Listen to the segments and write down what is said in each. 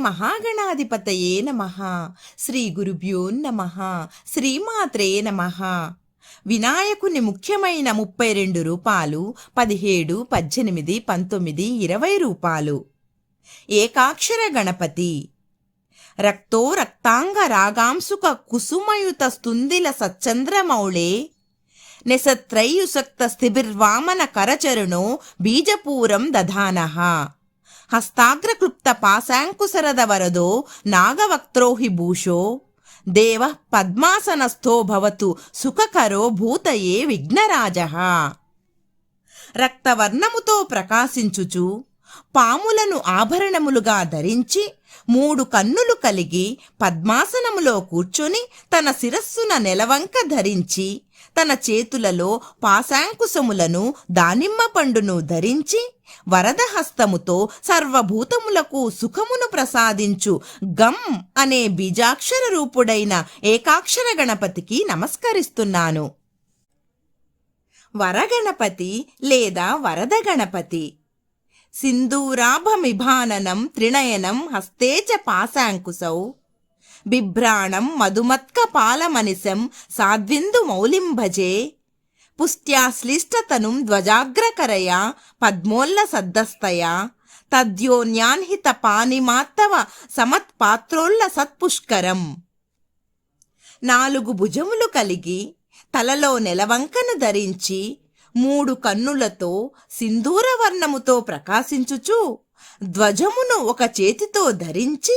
మహాగణాధిపతయే నమ. శ్రీ గురుభ్యో నమ. శ్రీమాత్రే నమ. వినాయకుని ముఖ్యమైన ముప్పై రెండు రూపాలు పదిహేడు పద్దెనిమిది పంతొమ్మిది ఇరవై రూపాలు. ఏకాక్షర గణపతి. రక్తో రక్తాంగ రాగాంసుక కుసుమయుత స్తుందిల సచ్చంద్రమౌళే నెసత్రైయుసక్త స్థిబిర్వామన కరచరుణో బీజపూరం దధానః. హస్తాగ్రక్లుప్త పాశాంకుశరద వరదో నాగవక్త్రోహి భూషో దేవ పద్మాసనస్థో భవతు సుఖకరో భూతయే విఘ్నరాజః రక్తవర్ణముతో ప్రకాశించుచు పాములను ఆభరణములుగా ధరించి మూడు కన్నులు కలిగి పద్మాసనములో కూర్చొని తన శిరస్సున నెలవంక ధరించి తన చేతులలో పాశాంకుశములను దానిమ్మ పండును ధరించి వరదహస్తముతో సర్వభూతములకు సుఖమును ప్రసాదించు. గమ్ అనే బీజాక్షర రూపుడైన ఏకాక్షర గణపతికి నమస్కరిస్తున్నాను. వరగణపతి లేదా వరద గణపతి సింధూరాభమిభాననం త్రినయనం హస్తే చ పాశాంకుశౌ. బిభ్రాణం మధుమత్క పాలమనిశం సాధ్విందు మౌలిం భజే పుష్ట్యాశ్లిష్టతనుం ధ్వజాగ్రకరయా పద్మోల్ల సద్దస్తయా తద్యోన్యాన్హిత పానిమాత్తవ సమత్పాత్రోల్ల సత్పుష్కరం. నాలుగు భుజములు కలిగి తలలో నెలవంకను ధరించి మూడు కన్నులతో సింధూరవర్ణముతో ప్రకాశించుచు ధ్వజమును ఒక చేతితో ధరించి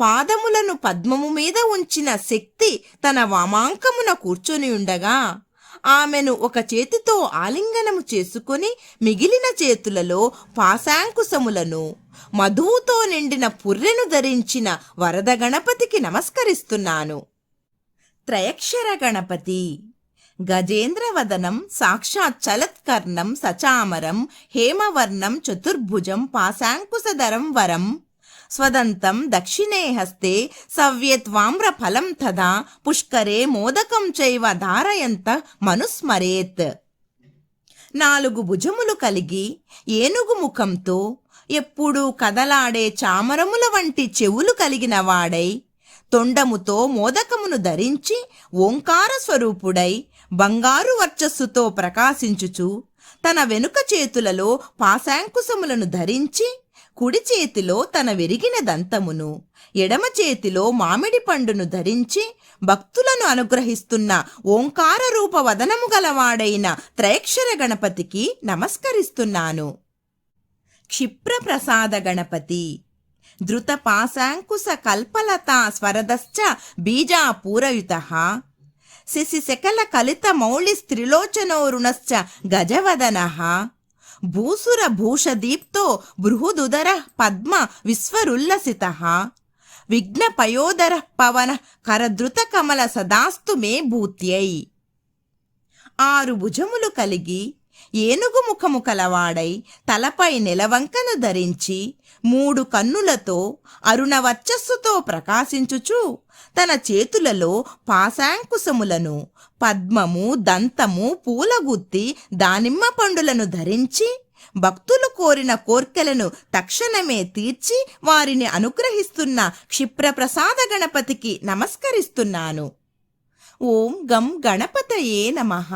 పాదములను పద్మము మీద ఉంచిన శక్తి తన వామాంకమున కూర్చొని ఉండగా ఆమెను ఒక చేతితో ఆలింగనము చేసుకొని మిగిలిన చేతులలో పాశాంకుశములను మధువుతో నిండిన పుర్రెను ధరించిన వరద గణపతికి నమస్కరిస్తున్నాను. త్రయక్షర గణపతి గజేంద్రవదనం సాక్షాత్ చలత్కర్ణం సచామరం హేమవర్ణం చతుర్భుజం పాశాంకుశధరం వరం స్వదంతం దక్షిణే హస్తే సవ్యత్వామ్ర ఫలం తదా పుష్కరే మోదకం చైవ ధారయంత మనుస్మరేత్. నాలుగు భుజములు కలిగి ఏనుగు ముఖంతో ఎప్పుడూ కదలాడే చామరముల వంటి చెవులు కలిగిన వాడై తొండముతో మోదకమును ధరించి ఓంకార స్వరూపుడై బంగారు వర్చస్సుతో ప్రకాశించుచు తన వెనుక చేతులలో పాశాంకుశములను ధరించి కుడి చేతిలో తన విరిగిన దంతమును ఎడమ చేతిలో మామిడి పండును ధరించి భక్తులను అనుగ్రహిస్తున్న ఓంకార రూప వదనము గలవాడైన త్రైక్షర గణపతికి నమస్కరిస్తున్నాను. క్షిప్రప్రసాద గణపతి ధృత పాశాంకుశ కల్పలతా స్వరదశ్చ బీజాపూరయుత శిశిశకల కలిత మౌళి స్త్రిలోచనోరుణశ్చ గజవదన. భూసుర భూషదీప్తో బృహదుదర పద్మ విశ్వరుల్లసిత. విఘ్న పయోదర పవన కరద్రుత కమల సదాస్తు మే భూత్యై. ఆరు భుజములు కలిగి ఏనుగు ముఖము కలవాడై తలపై నెలవంకను ధరించి మూడు కన్నులతో అరుణవర్చస్సుతో ప్రకాశించుచు తన చేతులలో పాశాంకుశములను పద్మము దంతము పూలగుత్తి దానిమ్మ పండులను ధరించి భక్తులు కోరిన కోర్కెలను తక్షణమే తీర్చి వారిని అనుగ్రహిస్తున్న క్షిప్రప్రసాద గణపతికి నమస్కరిస్తున్నాను. ఓం గం గణపతయే నమః.